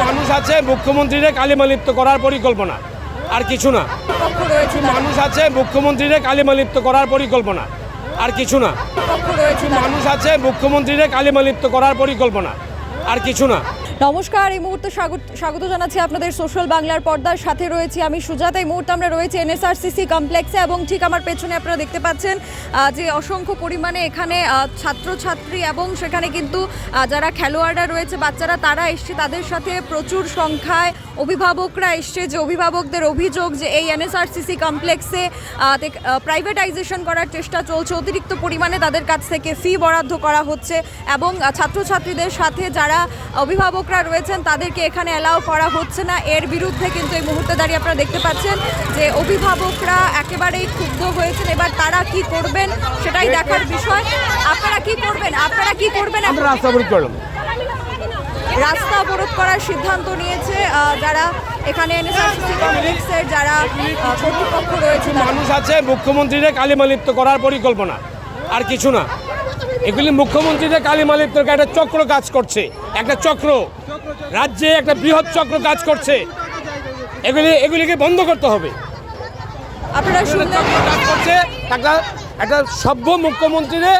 মানুষ আছে মুখ্যমন্ত্রীরে কালিমালিপ্ত করার পরিকল্পনা আর কিছু না কিছু। মানুষ আছে মুখ্যমন্ত্রীরে কালিমালিপ্ত করার পরিকল্পনা আর কিছু না কিছু। মানুষ আছে মুখ্যমন্ত্রীরে কালিমালিপ্ত করার পরিকল্পনা আর কিছু না নমস্কার, এই মুহূর্তে স্বাগত স্বাগত জানাচ্ছি আপনাদের সোশ্যাল বাংলার পর্দার সাথে রয়েছি আমি সুজাতা। এই মুহূর্তে আমরা রয়েছি এনএসআরসিসি কমপ্লেক্সে এবং ঠিক আমার পেছনে আপনারা দেখতে পাচ্ছেন যে অসংখ্য পরিমাণে এখানে ছাত্রছাত্রী এবং সেখানে কিন্তু যারা খেলোয়াড়রা রয়েছে, বাচ্চারা, তারা এসছে তাদের সাথে প্রচুর সংখ্যায় অভিভাবকরা এসছে, যে অভিভাবকদের অভিযোগ যে এই এনএসআরসিসি কমপ্লেক্সে প্রাইভেটাইজেশন করার চেষ্টা চলছে, অতিরিক্ত পরিমাণে তাদের কাছ থেকে ফি বরাদ্দ করা হচ্ছে এবং ছাত্রছাত্রীদের সাথে যারা অভিভাবকরা রয়েছেন তাদেরকে এখানে অ্যালাউ করা হচ্ছে না। এর বিরুদ্ধে কিন্তু এই মুহূর্তে দাঁড়িয়ে আপনারা দেখতে পাচ্ছেন যে অভিভাবকরা একেবারেই ক্ষুব্ধ হয়েছেন। এবার তারা কি করবেন সেটাই দেখার বিষয়। আপনারা কি করবেন? আপনারা কি করবেন? রাস্তা অবরোধ করলাম রাস্তা অবরোধ করার সিদ্ধান্ত নিয়েছে যারা এখানে কমপ্লেক্সের যারা কর্তৃপক্ষ রয়েছে মানুষ আছে মুখ্যমন্ত্রীরে কালিমালিপ্ত করার পরিকল্পনা। আর কিছু না। এগুলি মুখ্যমন্ত্রীরে কালিমালিপ্ত একটা চক্র কাজ করছে। একটা চক্র। রাজ্যে একটা বৃহৎ চক্র কাজ করছে। এগুলি এগুলিকে বন্ধ করতে হবে। আপনারা কাজ করছে একটা একটা সভ্য মুখ্যমন্ত্রীরে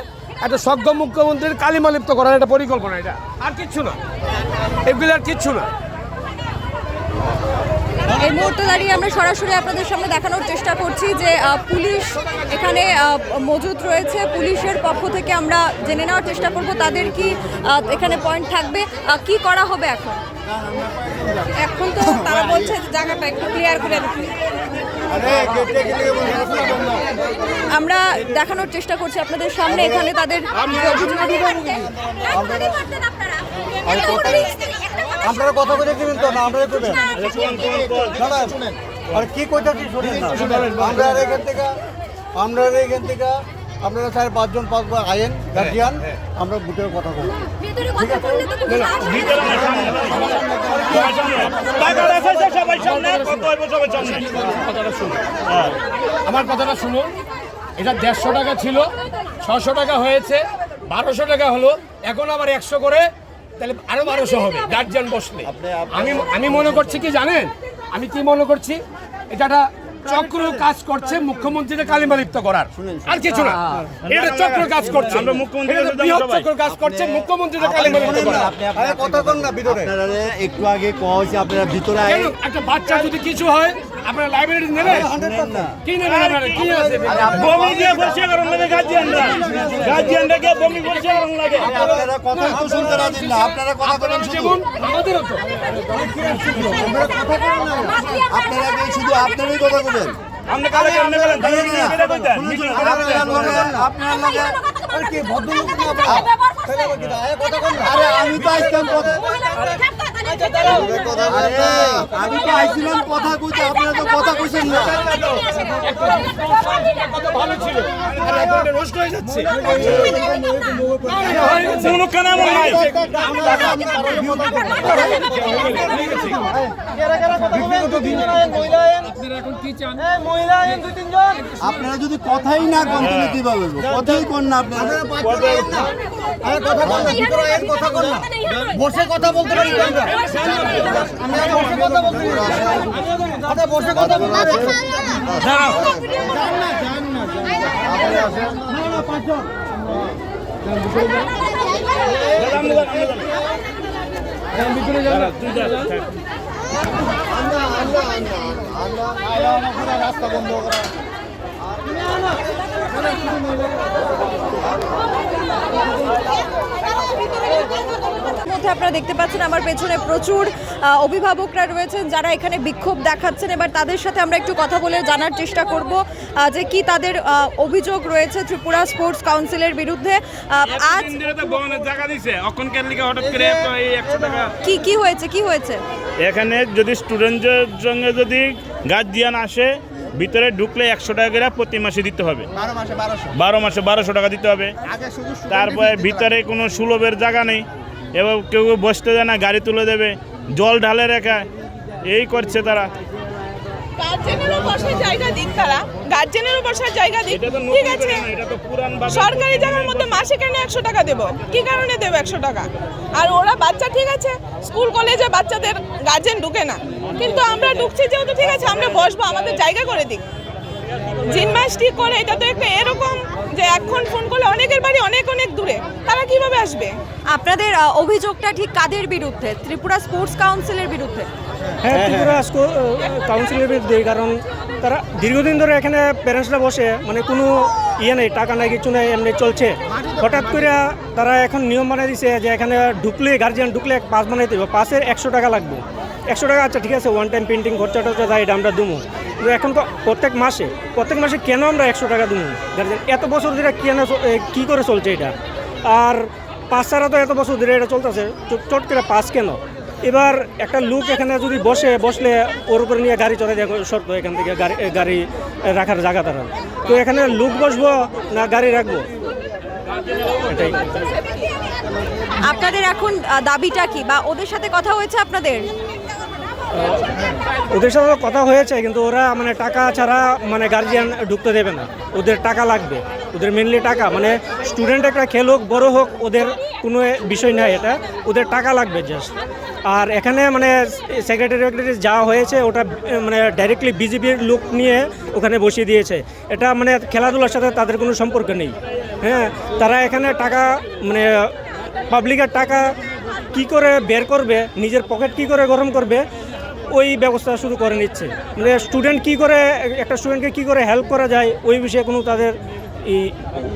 একটা সজ্ঞ মুখ্যমন্ত্রীর কালিমালিপ্ত করার একটা পরিকল্পনা এটা। আর কিচ্ছু না। এগুলি আর কিচ্ছু না। এই মুহূর্তে দাঁড়িয়ে আমরা সরাসরি আপনাদের সামনে দেখানোর চেষ্টা করছি যে পুলিশ এখানে মজুদ রয়েছে। পুলিশের পক্ষ থেকে আমরা জেনে নেওয়ার চেষ্টা করব তাদের কি এখানে পয়েন্ট থাকবে। কি করা হবে এখন? এখন তো তারা বলছে জায়গাটা একটু ক্লিয়ার করে আমরা দেখানোর চেষ্টা করছি আপনাদের সামনে। এখানে তাদের অভিযোগ আপনারা কথা বলে দিবেন তো? না, আপনারা করবেন? দাদা শুনেন আর কি কইতাছি শুনেন না। আমরা এখান থেকে, আমরা এখান থেকে, আপনারা চার পাঁচজন পাঁচবার আইন গার্জিয়ান আমরা বুটের কথা বলব। আমার কথাটা শুনুন। এটা দেড়শো টাকা ছিল, ছশো টাকা হয়েছে, বারোশো টাকা হলো, এখন আবার একশো করে তাহলে আরও বারোশো হবে। গার্জিয়ান বসলে। আমি আমি মনে করছি কি জানেন? আমি কি মনে করছি? এটা একটা চক্র কাজ করছে মুখ্যমন্ত্রীকে কালিমালিপ্ত করার। আর কিছু না। এটা চক্র কাজ করছে। আমরা মুখ্যমন্ত্রী চক্র কাজ করছে মুখ্যমন্ত্রীকে কালিমালিপ্ত করার। আরে কথা কন না ভিতরে। একটু আগে কইছে আপনারা ভিতরে একটা বাচ্চা যদি কিছু হয় আপনারা লাইব্রেরি নেবেন? কি নেবেন আপনারা? কি আছে? বমি দিয়ে বসে গরম লাগে গার্জিয়ানরা গার্জিয়ানটাকে বমি বসে গরম লাগে। আপনারা কথা তো শুনতে রাজি না আপনারা কথা বলেন শুধু। যেমন আমাদেরও তো। আপনারা কি শুধু আপনারই কথা বলেন। কালে কি এটা কইতেন আপনারা আপনারা লাগে আর কি ভদ্রলোক না আপনারা না? আরে কথা আমি তো আইছিলাম কথা আমি তো আইছিলাম কথা কইতে আপনারা তো কথা কইছেন না। কত ভালো ছিল আর এখন নষ্ট হয়ে যাচ্ছে কোনো কেন এমন নাই আপনারা যদি কথাই না কোন তুমি কীভাবে বলব? কথাই কোন না আপনারা। কথা কন না। কথা কন না। বসে কথা বলতে পারি আমরা। রাস্তা বন্ধ করা মধ্যে আপনারা দেখতে পাচ্ছেন আমার পেছনে প্রচুর আহ, অভিভাবকরা রয়েছেন যারা এখানে বিক্ষোভ দেখাচ্ছেন। এবার তাদের সাথে আমরা একটু কথা বলে জানার চেষ্টা করব যে কি তাদের অভিযোগ রয়েছে ত্রিপুরা স্পোর্টস কাউন্সিলের বিরুদ্ধে। আজ কি কি হয়েছে কি হয়েছে? এখানে যদি স্টুডেন্টের সঙ্গে যদি গার্জিয়ান আসে ভিতরে ঢুকলে একশো টাকা করে প্রতি মাসে দিতে হবে। বারো মাসে বারোশো। টাকা দিতে হবে। তারপরে ভিতরে কোনো সুলভের জায়গা নেই। এবার কেউ কেউ বসতে দেয় না গাড়ি তুলে দেবে জল ঢালে রেখা এই করছে তারা। গার্জেনেরও বসার জায়গা দিক তারা গার্জেনেরও বসার জায়গা দিক। তো ঠিক আছে। করে না, এটা তো পুরান ভাবে সরকারি জায়গার মধ্যে মাসে কেন একশো টাকা দেবো? কি কারণে দেবো একশো টাকা? আর ওরা বাচ্চা ঠিক আছে স্কুল কলেজে বাচ্চাদের গার্জেন ঢুকে না। কিন্তু আমরা ঢুকছি যেহেতু ঠিক আছে আমরা বসবো আমাদের জায়গা করে দিক। জিনমাস ঠিক করে এটা তো একটা এরকম যে এখন ফোন করলে অনেকের বাড়ি অনেক অনেক দূরে। তারা কীভাবে আসবে? আপনাদের অভিযোগটা ঠিক কাদের বিরুদ্ধে? ত্রিপুরা স্পোর্টস কাউন্সিলের বিরুদ্ধে? হ্যাঁ ত্রিপুরা কাউন্সিলের বিরুদ্ধে কারণ তারা দীর্ঘদিন ধরে এখানে প্যারেন্টসরা বসে মানে কোনো ইয়ে নেই টাকা নাই কিছু নেই এমনি চলছে। হঠাৎ করে তারা এখন নিয়ম বানিয়ে দিছে যে এখানে ঢুকলে গার্জিয়ান ঢুকলে এক পাস বানাইতে হবে পাসের একশো টাকা লাগবে। একশো টাকা আচ্ছা ঠিক আছে ওয়ান টাইম প্রিন্টিং খরচা টরচা যায় এটা আমরা দুমো এখন তো প্রত্যেক মাসে প্রত্যেক মাসে কেন আমরা একশো টাকা দুমো? গার্জিয়ান এত বছর ধরে কেন কী করে চলছে এটা? আর পাঁচ ছাড়া তো এত বছর ধরে এটা চলতেছে চট করে পাস কেন? এবার একটা লোক এখানে যদি বসে, বসলে ওর উপরে নিয়ে গাড়ি চলে দেওয়া শর্ত এখান থেকে গাড়ি গাড়ি রাখার জায়গা তারা। তো এখানে লোক বসবো না গাড়ি রাখব? আপনাদের এখন দাবিটা কি? বা ওদের সাথে কথা হয়েছে আপনাদের? ওদের সাথে কথা হয়েছে, কিন্তু ওরা মানে টাকা ছাড়া মানে গার্জিয়ান ঢুকতে দেবে না। ওদের টাকা লাগবে। ওদের মেনলি টাকা। মানে স্টুডেন্ট একটা খেল হোক বড় হোক, ওদের কোনো বিষয় নাই এটা। ওদের টাকা লাগবে জাস্ট আর এখানে মানে সেক্রেটারি যা হয়েছে, ওটা মানে ডাইরেক্টলি বিজেপির লোক নিয়ে ওখানে বসিয়ে দিয়েছে। এটা মানে খেলাধুলার সাথে তাদের কোনো সম্পর্ক নেই। হ্যাঁ তারা এখানে টাকা মানে পাবলিকের টাকা কি করে বের করবে, নিজের পকেট কি করে গরম করবে ওই ব্যবস্থা শুরু করে নিচ্ছে। মানে স্টুডেন্ট কি করে, একটা স্টুডেন্টকে কি করে হেল্প করা যায়, ওই বিষয়ে কোনো তাদের এই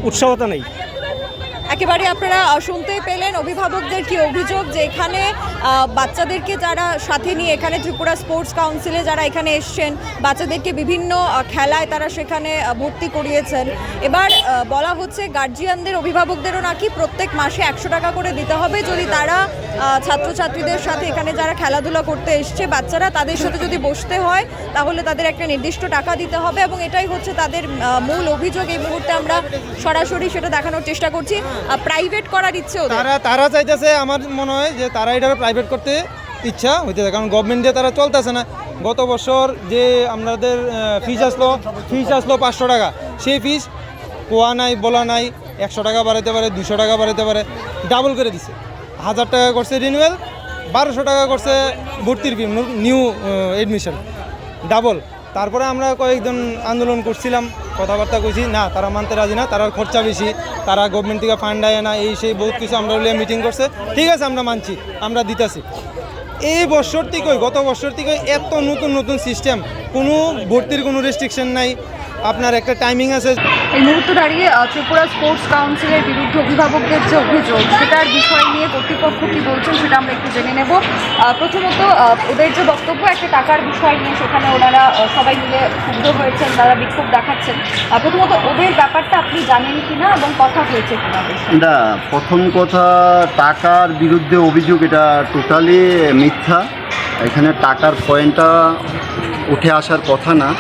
উৎসাহতা নেই। একেবারে আপনারা শুনতে পেলেন অভিভাবকদের কি অভিযোগ যে এখানে বাচ্চাদেরকে যারা সাথে নিয়ে এখানে ত্রিপুরা স্পোর্টস কাউন্সিলে যারা এখানে এসছেন, বাচ্চাদেরকে বিভিন্ন খেলায় তারা সেখানে ভর্তি করিয়েছেন। এবার বলা হচ্ছে গার্জিয়ানদের অভিভাবকদেরও নাকি প্রত্যেক মাসে একশো টাকা করে দিতে হবে। যদি তারা ছাত্রছাত্রীদের সাথে এখানে যারা খেলাধুলা করতে এসছে, বাচ্চারা তাদের সাথে যদি বসতে হয়, তাহলে তাদের একটা নির্দিষ্ট টাকা দিতে হবে এবং এটাই হচ্ছে তাদের মূল অভিযোগ। এই মুহূর্তে আমরা সরাসরি সেটা দেখানোর চেষ্টা করছি। প্রাইভেট করার ইচ্ছে তারা তারা চাইতেছে আমার মনে হয় যে তারা এটা প্রাইভেট করতে ইচ্ছা হইতেছে, কারণ গভর্নমেন্ট দিয়ে তারা চলতেছে না। গত বছর যে আমাদের ফিস আসলো ফিস আসলো পাঁচশো টাকা। সেই ফিস কোয়া নাই, বলা নাই, একশো টাকা বাড়াইতে পারে, দুশো টাকা বাড়াইতে পারে ডাবল করে দিছে। হাজার টাকা করছে রিনিউয়াল বারোশো টাকা করছে ভর্তির ফি নিউ এডমিশন ডাবল তারপরে আমরা কয়েকজন আন্দোলন করছিলাম, কথাবার্তা কইছি, না, তারা মানতে রাজি না, তারা খরচা বেশি, তারা গভর্নমেন্ট থেকে ফান্ড আয় না, এই সেই বহুত কিছু আমরা বলে মিটিং করছে। ঠিক আছে, আমরা মানছি, আমরা দিতেছি। এই বছর থেকে গত বছর থেকে এত নতুন নতুন সিস্টেম কোনো ভর্তির কোনো রেস্ট্রিকশন নাই আপনার একটা টাইমিং আছে? এই মুহূর্তে দাঁড়িয়ে ত্রিপুরা স্পোর্টস কাউন্সিলের বিরুদ্ধে অভিভাবকদের যে অভিযোগ সেটার বিষয় নিয়ে কর্তৃপক্ষ কী বলছেন সেটা আমরা একটু জেনে নেব। প্রথমত ওদের যে বক্তব্য একটা টাকার বিষয় নিয়ে সেখানে ওনারা সবাই মিলে ক্ষুব্ধ হয়েছেন তারা বিক্ষোভ দেখাচ্ছেন। প্রথমত ওদের ব্যাপারটা আপনি জানেন কি না এবং কথা হয়েছে কিনা না প্রথম কথা টাকার বিরুদ্ধে অভিযোগ এটা টোটালি মিথ্যা। এখানে টাকার পয়েন্টটা উঠে আসার কথা না।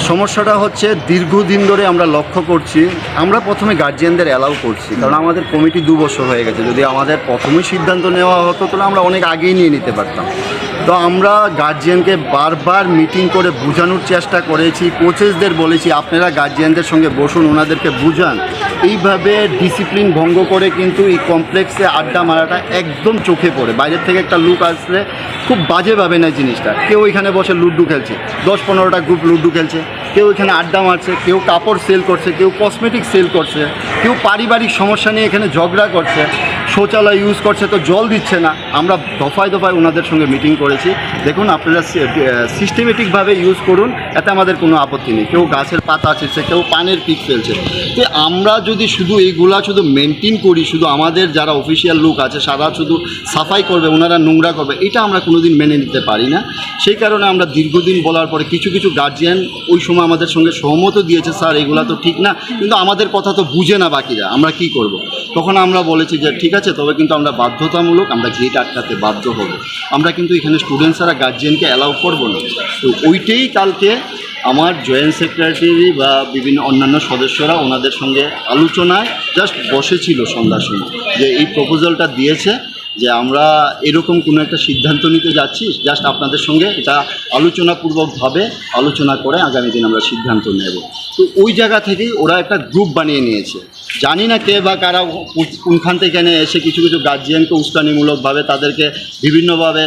সমস্যাটা হচ্ছে দীর্ঘদিন ধরে আমরা লক্ষ্য করছি, আমরা প্রথমে গার্জিয়ানদের অ্যালাউ করছি, কারণ আমাদের কমিটি দু বছর হয়ে গেছে। যদি আমাদের প্রথমেই সিদ্ধান্ত নেওয়া হতো, তাহলে আমরা অনেক আগেই নিয়ে নিতে পারতাম। তো আমরা গার্জিয়ানকে বারবার মিটিং করে বোঝানোর চেষ্টা করেছি কোচেসদের বলেছি, আপনারা গার্জিয়ানদের সঙ্গে বসুন, ওনাদেরকে বুঝান। এইভাবে ডিসিপ্লিন ভঙ্গ করে কিন্তু এই কমপ্লেক্সে আড্ডা মারাটা একদম চোখে পড়ে। বাইরের থেকে একটা লুক আসলে খুব বাজেভাবে না জিনিসটা। কেউ এখানে বসে লুডু খেলছে, দশ পনেরোটা গ্রুপ লুডু খেলছে। কেউ এখানে আড্ডা মারছে, কেউ কাপড় সেল করছে, কেউ কসমেটিক সেল করছে, কেউ পারিবারিক সমস্যা নিয়ে এখানে ঝগড়া করছে, শৌচালয় ইউজ করছে, তো জল দিচ্ছে না। আমরা দফায় দফায় ওনাদের সঙ্গে মিটিং করেছি। দেখুন, আপনারা সিস্টেমেটিকভাবে ইউজ করুন, এতে আমাদের কোনো আপত্তি নেই। কেউ গাছের পাতা ছিঁড়ছে কেউ পানের পিক ফেলছে। তো আমরা যদি শুধু এইগুলা শুধু মেনটেন করি, শুধু আমাদের যারা অফিসিয়াল লোক আছে সারা শুধু সাফাই করবে, ওনারা নোংরা করবে, এটা আমরা কোনোদিন মেনে নিতে পারি না। সেই কারণে আমরা দীর্ঘদিন বলার পরে কিছু কিছু গার্জিয়ান ওই সময় আমাদের সঙ্গে সহমতও দিয়েছে, স্যার, এগুলো তো ঠিক না। কিন্তু আমাদের কথা তো বুঝে না বাকিরা, আমরা কি করব। তখন আমরা বলেছি যে, ঠিক আছে, তবে কিন্তু আমরা বাধ্যতামূলক, আমরা গেট আটকাতে বাধ্য হব। আমরা কিন্তু এখানে স্টুডেন্টসরা গার্জিয়ানকে অ্যালাউ করব না। তো ওইটাই কালকে আমার জয়েন্ট সেক্রেটারি বা বিভিন্ন অন্যান্য সদস্যরা ওনাদের সঙ্গে আলোচনায় জাস্ট বসেছিল সন্ধ্যার সময় যে এই প্রপোজালটা দিয়েছে। যে আমরা এরকম কোনো একটা সিদ্ধান্ত নিতে যাচ্ছি জাস্ট আপনাদের সঙ্গে এটা আলোচনাপূর্বকভাবে আলোচনা করে আগামী দিন আমরা সিদ্ধান্ত নেব। তো ওই জায়গা থেকেই ওরা একটা গ্রুপ বানিয়ে নিয়েছে। জানি না কে বা কারা কোনখান থেকে এনে এসে কিছু কিছু গার্জিয়ানকে উস্কানিমূলকভাবে তাদেরকে বিভিন্নভাবে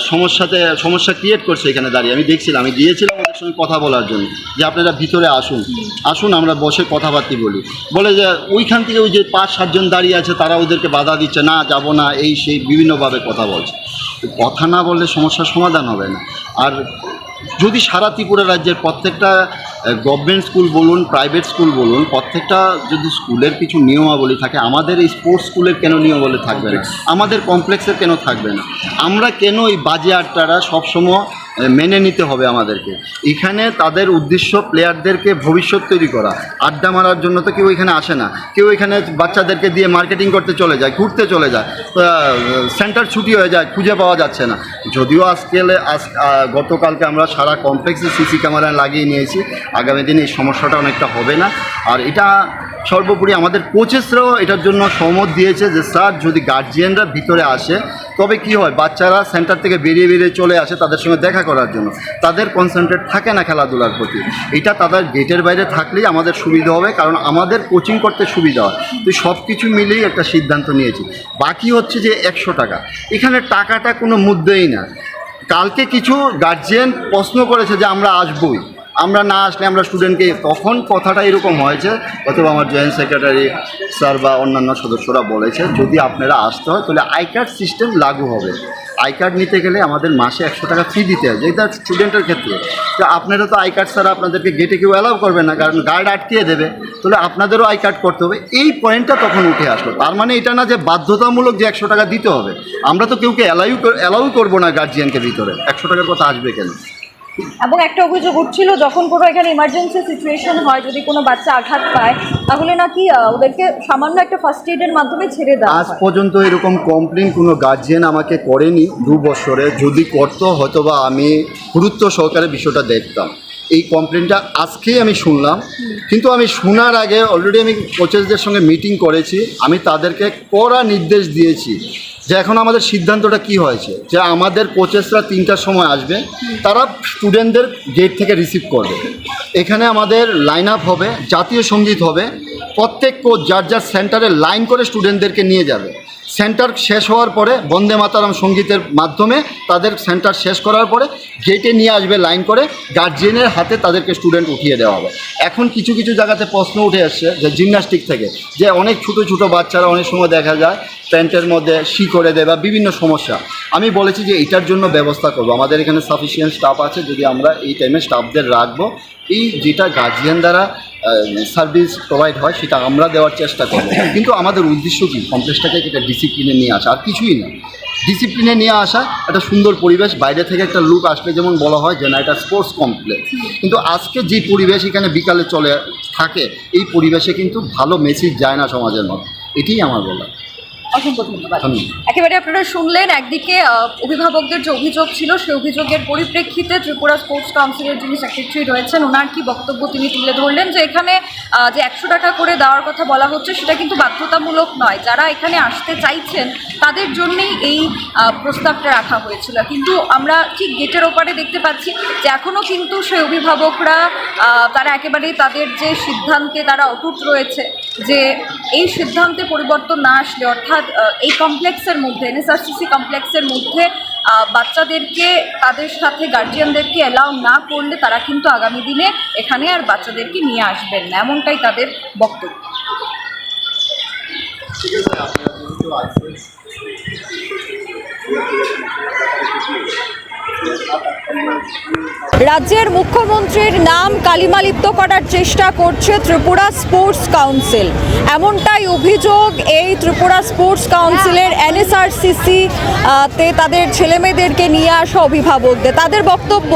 সমস্যাতে, সমস্যা ক্রিয়েট করছে এখানে দাঁড়িয়ে। আমি দেখছিলাম, আমি গিয়েছিলাম ওদের সঙ্গে কথা বলার জন্য। যে আপনারা ভিতরে আসুন। আসুন, আমরা বসে কথাবার্তা বলি। বলে যে, ওইখান থেকে ওই যে পাঁচ, সাতজন দাঁড়িয়ে আছে, তারা ওদেরকে বাধা দিচ্ছে, না, যাব না, এই, সেই, বিভিন্নভাবে কথা বলছে। কথা না বললে সমস্যার সমাধান হবে না। আর যদি সারা ত্রিপুরা রাজ্যের প্রত্যেকটা গভর্নমেন্ট স্কুল বলুন প্রাইভেট স্কুল বলুন প্রত্যেকটা যদি স্কুলের কিছু নিয়মাবলী থাকে আমাদের এই স্পোর্টস স্কুলের কেন নিয়মাবলী থাকবে না? আমাদের কমপ্লেক্সের কেন থাকবে না? আমরা কেন এই বাজে আড্ডারা সবসময় মেনে নিতে হবে আমাদেরকে? এখানে তাদের উদ্দেশ্য প্লেয়ারদেরকে ভবিষ্যৎ তৈরি করা। আড্ডা মারার জন্য তো কেউ এখানে আসে না। কেউ এখানে বাচ্চাদেরকে দিয়ে মার্কেটিং করতে চলে যায় ঘুরতে চলে যায় সেন্টার ছুটি হয়ে যায় খুঁজে পাওয়া যাচ্ছে না। যদিও আজকে আজ গতকালকে আমরা সারা কমপ্লেক্সে সিসি ক্যামেরা লাগিয়ে নিয়েছি। আগামী দিনে এই সমস্যাটা অনেকটা হবে না। আর এটা সর্বোপরি আমাদের কোচেসরাও এটার জন্য সহমত দিয়েছে যে, স্যার, যদি গার্জিয়ানরা ভিতরে আসে, তবে কি হয়? বাচ্চারা সেন্টার থেকে বেরিয়ে বেরিয়ে চলে আসে তাদের সঙ্গে দেখা করার জন্য। তাদের কনসেন্ট্রেট থাকে না খেলাধুলার প্রতি। এটা তাদের গেটের বাইরে থাকলেই আমাদের সুবিধা হবে, কারণ আমাদের কোচিং করতে সুবিধা হয়। তো সব কিছু মিলেই একটা সিদ্ধান্ত নিয়েছি। বাকি হচ্ছে যে একশো টাকা। এখানে টাকাটা কোনো মুদ্রেই না। কালকে কিছু গার্জিয়ান প্রশ্ন করেছে যে, আমরা আসবই। আমরা না আসলে আমরা স্টুডেন্টকে তখন কথাটা এরকম হয়েছে অথবা আমার জয়েন্ট সেক্রেটারি স্যার বা অন্যান্য সদস্যরা বলেছে, যদি আপনারা আসতে হয়, তাহলে আই কার্ড সিস্টেম লাগু হবে। আই কার্ড নিতে গেলে আমাদের মাসে একশো টাকা ফি দিতে হয়, যেটা স্টুডেন্টের ক্ষেত্রে। তো আপনারা তো আই কার্ড ছাড়া আপনাদেরকে গেটে কেউ অ্যালাউ করবে না, কারণ গার্ড আটকিয়ে দেবে। তাহলে আপনাদেরও আই কার্ড করতে হবে। এই পয়েন্টটা তখন উঠে আসলো। তার মানে এটা না যে বাধ্যতামূলক যে একশো টাকা দিতে হবে। আমরা তো কেউকে অ্যালাউ অ্যালাউ করব না গার্জিয়ানকে ভিতরে। একশো টাকার কথা আসবে কেন? এবং একটা অভিযোগ উঠছিল যখন কোনো এখানে ইমার্জেন্সি সিচুয়েশন হয় যদি কোনো বাচ্চা আঘাত পায় তাহলে নাকি ওদেরকে সামান্য একটা ফার্স্ট এডের মাধ্যমে ছেড়ে দেওয়া আজ পর্যন্ত এরকম কমপ্লেন কোনো গার্জিয়ান আমাকে করেনি দু বছরে। যদি করতো হয়তো বা আমি গুরুত্ব সহকারে বিষয়টা দেখতাম। এই কমপ্লেনটা আজকেই আমি শুনলাম। কিন্তু আমি শোনার আগে অলরেডি আমি কোচেসদের সঙ্গে মিটিং করেছি। আমি তাদেরকে কড়া নির্দেশ দিয়েছি যে এখন আমাদের সিদ্ধান্তটা কি হয়েছে? যে আমাদের কোচেসরা তিনটার সময় আসবে, তারা স্টুডেন্টদের গেট থেকে রিসিভ করবে। এখানে আমাদের লাইন আপ হবে, জাতীয় সংগীত হবে। প্রত্যেক কোচ যার যার সেন্টারে লাইন করে স্টুডেন্টদেরকে নিয়ে যাবে। সেন্টার শেষ হওয়ার পরে বন্দে মাতারাম সঙ্গীতের মাধ্যমে তাদের সেন্টার শেষ করার পরে গেটে নিয়ে আসবে লাইন করে গার্জিয়ানের হাতে তাদেরকে স্টুডেন্ট উঠিয়ে দেওয়া হবে। এখন কিছু কিছু জায়গাতে প্রশ্ন উঠে আসছে যে জিমনাস্টিক থেকে, যে অনেক ছোটো ছোটো বাচ্চারা অনেক সময় দেখা যায় প্যান্টের মধ্যে শি করে দেয় বা বিভিন্ন সমস্যা। আমি বলেছি যে এটার জন্য ব্যবস্থা করব। আমাদের এখানে সাফিসিয়েন্ট স্টাফ আছে, যদি আমরা এই টাইমে স্টাফদের রাখব, এই যেটা গার্জিয়ান দ্বারা সার্ভিস প্রোভাইড হয়, সেটা আমরা দেওয়ার চেষ্টা করব। কিন্তু আমাদের উদ্দেশ্য কি? কমপ্লেক্সটাকে একটা ডিসিপ্লিনে নিয়ে আসা, আর কিছুই না। ডিসিপ্লিনে নিয়ে আসা একটা সুন্দর পরিবেশ, বাইরে থেকে একটা লুক আসবে, যেমন বলা হয় যে না, এটা স্পোর্টস কমপ্লেক্স কিন্তু আজকে যে পরিবেশ এখানে বিকালে চলে থাকে, এই পরিবেশে কিন্তু ভালো মেসেজ যায় না সমাজের মধ্যে। এটাই আমার বলা অসংখ্য ধন্যবাদ। একেবারে আপনারা শুনলেন একদিকে অভিভাবকদের যে অভিযোগ ছিল সেই অভিযোগের পরিপ্রেক্ষিতে ত্রিপুরা স্পোর্টস কাউন্সিলের যিনি সেক্রেটারি রয়েছেন ওনার কি বক্তব্য তিনি তুলে ধরলেন যে এখানে যে একশো টাকা করে দেওয়ার কথা বলা হচ্ছে সেটা কিন্তু বাধ্যতামূলক নয়। যারা এখানে আসতে চাইছেন তাদের জন্যেই এই প্রস্তাবটা রাখা হয়েছিল। কিন্তু আমরা ঠিক গেটের ওপারে দেখতে পাচ্ছি যে এখনও কিন্তু সেই অভিভাবকরা তারা একেবারেই তাদের যে সিদ্ধান্তে তারা অটুট রয়েছে যে এই সিদ্ধান্তে পরিবর্তন না আসলে, অর্থাৎ এই কমপ্লেক্সের মধ্যে এনএসআরসিসি কমপ্লেক্সের মধ্যে বাচ্চাদেরকে, তাদের সাথে গার্জিয়ানদেরকে অ্যালাউ না করলে তারা কিন্তু আগামী দিনে এখানে আর বাচ্চাদেরকে নিয়ে আসবেন না, এমনটাই তাদের বক্তব্য। রাজ্যের মুখ্যমন্ত্রীর নাম কালিমালিপ্ত করার চেষ্টা করছে ত্রিপুরা স্পোর্টস কাউন্সিল। এমনটাই অভিযোগ এই ত্রিপুরা স্পোর্টস কাউন্সিলের এনএসআরসিসি তে তাদের ছেলেমেয়েদেরকে নিয়ে আসা অভিভাবকদের। তাদের বক্তব্য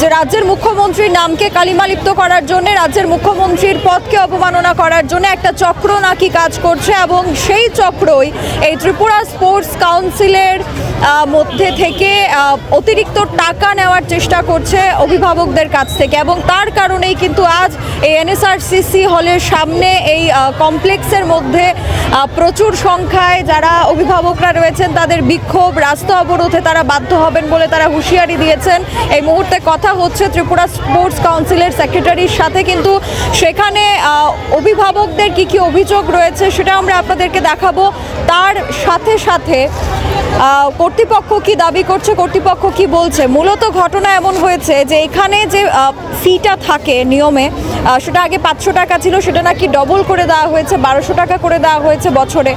যে রাজ্যের মুখ্যমন্ত্রীর নামকে কালিমালিপ্ত করার জন্য, রাজ্যের মুখ্যমন্ত্রীর পদকে অবমাননা করার জন্য একটা চক্র নাকি কাজ করছে এবং সেই চক্রই এই ত্রিপুরা স্পোর্টস কাউন্সিলের মধ্যে থেকে অতিরিক্ত টাকা নেওয়ার চেষ্টা করছে অভিভাবকদের কাছ থেকে এবং তার কারণেই কিন্তু আজ এই এনএসআরসিসি হলের সামনে এই কমপ্লেক্সের মধ্যে প্রচুর সংখ্যায় যারা অভিভাবকরা রয়েছেন, তাদের বিক্ষোভ, রাস্তা অবরোধে তারা বাধ্য হবেন বলে তারা হুঁশিয়ারি দিয়েছেন। এই মুহূর্তে কথা হচ্ছে ত্রিপুরা স্পোর্টস কাউন্সিলের সেক্রেটারির সাথে, কিন্তু সেখানে অভিভাবকদের কি কি অভিযোগ রয়েছে সেটা আমরা আপনাদেরকে দেখাবো। তার সাথে সাথে কর্তৃপক্ষ কি দাবি করছে, কর্তৃপক্ষ কি বলছে? মূলত ঘটনা এমন হয়েছে যে এখানে যে ফিটা থাকে নিয়মে। সেটা আগে পাঁচশো টাকা ছিল, সেটা নাকি ডবল করে দেওয়া হয়েছে, বারোশো টাকা করে দেওয়া হয়েছে বছরে।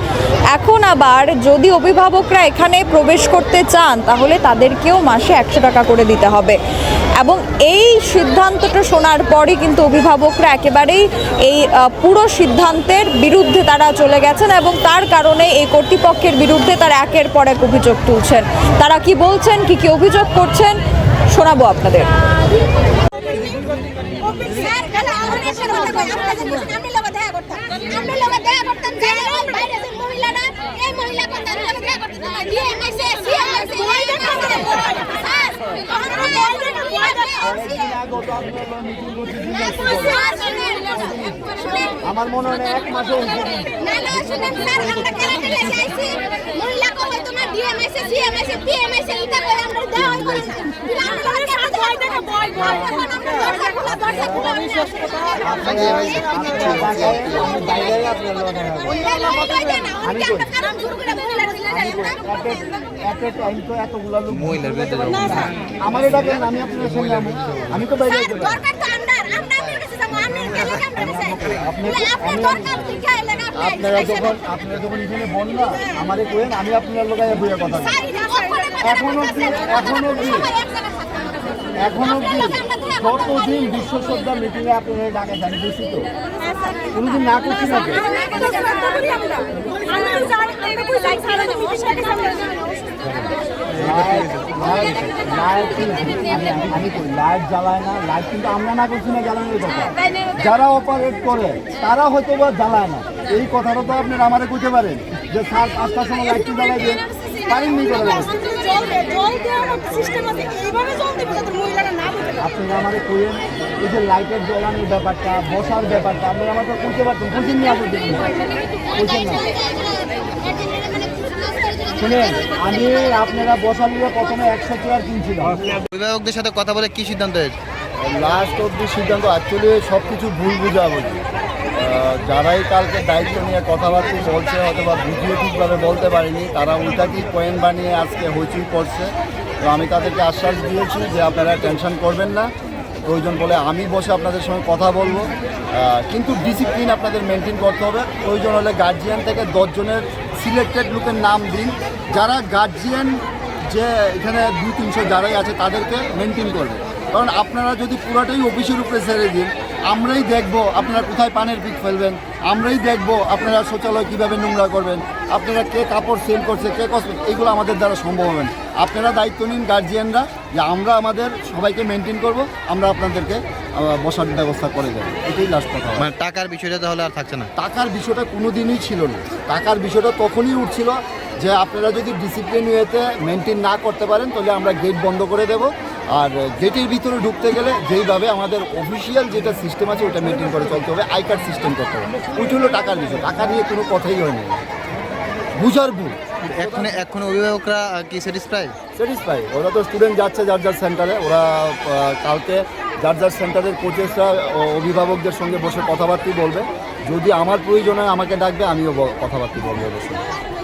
এখন আবার যদি অভিভাবকরা এখানে প্রবেশ করতে চান, তাহলে তাদেরকেও মাসে একশো টাকা করে দিতে হবে। এবং এই সিদ্ধান্তটা শোনার পরই কিন্তু অভিভাবকরা একেবারেই এই পুরো সিদ্ধান্তের বিরুদ্ধে তারা চলে গেছেন এবং তার কারণে এই কর্তৃপক্ষের বিরুদ্ধে তারা একের পর এক অভিযোগ তুলছেন। তারা কি বলছেন, কি কি অভিযোগ করছেন, শোনাবো আপনাদের। আমরা মনে হয় এক মাসে আমরা এটা আমরা দেওয়া হয় না। আমরা আমি এটা আপনার সঙ্গে আমি তো বাইরে আপনারা যখন আপনারা যখন এখানে বল না আমারে কোয়েন আমি আপনার লোকায় বইয়ে কথা এখন অবধি এখন অবধি এখন অবধি যতদিন বিশ্ব শ্রদ্ধা মিটিংয়ে আপনারা ডাকে যান বেশি কোনোদিন না করছি না? লাইট লাইট লাইট আমি- লাইট জ্বালায় না। লাইট কিন্তু আমরা না করছি না জ্বালানোর কথা যারা অপারেট করে তারা হয়তো বা জ্বালায় না এই কথাটা তো আপনারা আমারে কইতে পারেন যে স্যার পাঁচটার সময় লাইটটি জ্বালাই দিয়ে পারেননি করে আপনারা আমারে কইেন এই যে লাইটের জ্বালানোর ব্যাপারটা বসার ব্যাপারটা আপনারা আমাকে কইতে পারতেন কোচিং নিয়ে কোচিং না। শুনেন আমি আপনারা বসার নিয়ে প্রথমে একশো চেয়ার কিনছিলাম। অভিভাবকদের সাথে কথা বলে কি সিদ্ধান্ত হয়েছে? লাস্ট অব্দি সিদ্ধান্ত অ্যাকচুয়ালি সব কিছু ভুল বুঝাবুঝি। যারাই কালকে দায়িত্ব নিয়ে কথাবার্তা বলছে অথবা বুঝিয়ে ঠিকভাবে বলতে পারেনি তারা উল্টাকি পয়েন্ট বানিয়ে আজকে হইচই করছে। তো আমি তাদেরকে আশ্বাস দিয়েছি যে আপনারা টেনশন করবেন না। প্রয়োজন বলে আমি বসে আপনাদের সঙ্গে কথা বলব। কিন্তু ডিসিপ্লিন আপনাদের মেনটেন করতে হবে। প্রয়োজন হলে গার্জিয়ান থেকে দশজনের সিলেক্টেড লোকের নাম দিন, যারা গার্জিয়ান যে এখানে দুই, তিনশো যারাই আছে তাদেরকে মেনটেন করবে। কারণ আপনারা যদি পুরাটাই অফিসের উপরে ছেড়ে দিন, আমরাই দেখব আপনারা কোথায় পানের পিক ফেলবেন, আমরাই দেখব আপনারা শৌচালয় কীভাবে নোংরা করবেন, আপনারা কে কাপড় সেল করছে, কে কসমেটিক এইগুলো আমাদের দ্বারা সম্ভব হবে আপনারা দায়িত্ব নিন গার্জিয়ানরা যে আমরা আমাদের সবাইকে মেনটেন করব, আমরা আপনাদেরকে বসার ব্যবস্থা করে দেবো এটাই লাস্ট কথা। মানে টাকার বিষয়টা তাহলে আর থাকছে না? টাকার বিষয়টা কোনো দিনই ছিল না। টাকার বিষয়টা তখনই উঠছিল যে আপনারা যদি ডিসিপ্লিন ওয়েতে মেনটেন না করতে পারেন তাহলে আমরা গেট বন্ধ করে দেব। আর গেটের ভিতরে ঢুকতে গেলে যেইভাবে আমাদের অফিসিয়াল যেটা সিস্টেম আছে ওটা মেনটেন করে চলতে হবে আই কার্ড সিস্টেম করতে হবে। ওইটা হলো টাকার বিষয়। টাকা নিয়ে কোনো কথাই হয়নি বুঝার ভুল। এখন এখন অভিভাবকরা কি স্যাটিসফাই স্যাটিসফাই ওরা তো স্টুডেন্ট যাচ্ছে যার যার সেন্টারে ওরা কালকে যার যার সেন্টারের কোচেসরা অভিভাবকদের সঙ্গে বসে কথাবার্তা বলবে। যদি আমার প্রয়োজন হয়, আমাকে ডাকবে, আমিও কথাবার্তা বলব অবশ্যই